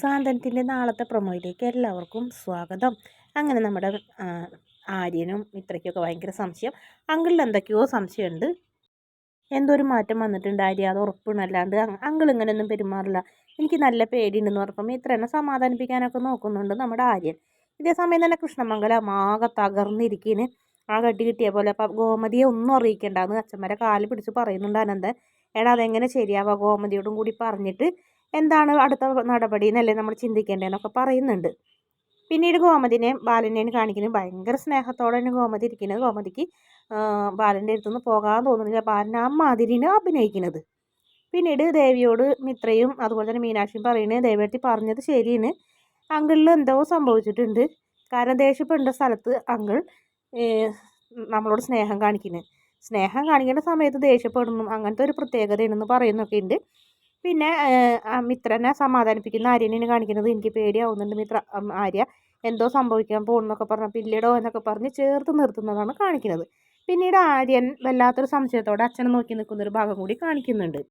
സാന്ത്വനത്തിന്റെ നാളത്തെ പ്രൊമോയിലേക്ക് എല്ലാവർക്കും സ്വാഗതം. അങ്ങനെ നമ്മുടെ ആര്യനും മിത്രയ്ക്കൊക്കെ ഭയങ്കര സംശയം. അങ്കിളിൽ എന്തൊക്കെയോ സംശയമുണ്ട്. എന്തോ ഒരു മാറ്റം വന്നിട്ടുണ്ട് ആര്യ? അത് ഉറപ്പുണ്ടല്ലാണ്ട് അങ്കിൾ ഇങ്ങനെയൊന്നും പെരുമാറില്ല. എനിക്ക് നല്ല പേടിയുണ്ടെന്ന് പറഞ്ഞപ്പോൾ ഇത്ര തന്നെ സമാധാനിപ്പിക്കാനൊക്കെ നോക്കുന്നുണ്ട് നമ്മുടെ ആര്യൻ. ഇതേ സമയം തന്നെ കൃഷ്ണമംഗലം ആകെ തകർന്നിരിക്കുന്നു ആ കട്ടി കിട്ടിയ പോലെ അപ്പം ഗോമതിയെ ഒന്നും അറിയിക്കേണ്ടെന്ന് അച്ഛന്മാരെ കാൽ പിടിച്ച് പറയുന്നുണ്ട് അനന്തൻ. എടാ അതെങ്ങനെ ശരിയാവുക ഗോമതിയോടും കൂടി പറഞ്ഞിട്ട് എന്താണ് അടുത്ത നടപടി എന്നല്ലേ നമ്മൾ ചിന്തിക്കേണ്ടതെന്നൊക്കെ പറയുന്നുണ്ട്. പിന്നീട് ഗോമതിനെ ബാലനെയും കാണിക്കുന്നത്. ഭയങ്കര സ്നേഹത്തോടെ തന്നെ ഗോമതി ഇരിക്കുന്നത്. ഗോമതിക്ക് ബാലന്റെ അടുത്തുനിന്ന് പോകാൻ തോന്നുന്നില്ല. ബാലൻ ആ മാതിരിന് അഭിനയിക്കുന്നത്. പിന്നീട് ദേവിയോട് മിത്രയും അതുപോലെ തന്നെ മീനാക്ഷിയും പറയുന്നത് ദേവിയെടുത്തി പറഞ്ഞത് ശരിയാണ്. അങ്കിളിൽ എന്തോ സംഭവിച്ചിട്ടുണ്ട്. കാരണം ദേഷ്യപ്പെടേണ്ട സ്ഥലത്ത് അങ്കിൾ നമ്മളോട് സ്നേഹം കാണിക്കുന്നത് സ്നേഹം കാണിക്കേണ്ട സമയത്ത് ദേഷ്യപ്പെടുന്നു. അങ്ങനത്തെ ഒരു പ്രത്യേകതയാണെന്ന് പറയുന്നൊക്കെ ഉണ്ട് പിന്നെ മിത്രനെ സമാധാനിപ്പിക്കുന്ന ആര്യനെ കാണിക്കുന്നത് എനിക്ക് പേടിയാവുന്നുണ്ട് മിത്ര ആര്യ. എന്തോ സംഭവിക്കാൻ പോകുന്നൊക്കെ പറഞ്ഞ പില്ലടോ എന്നൊക്കെ പറഞ്ഞ് ചേർത്ത് നിർത്തുന്നതാണ് കാണിക്കുന്നത്. പിന്നീട് ആര്യൻ വല്ലാത്തൊരു സംശയത്തോടെ അച്ഛനെ നോക്കി നിൽക്കുന്ന ഒരു ഭാഗം കൂടി കാണിക്കുന്നുണ്ട്.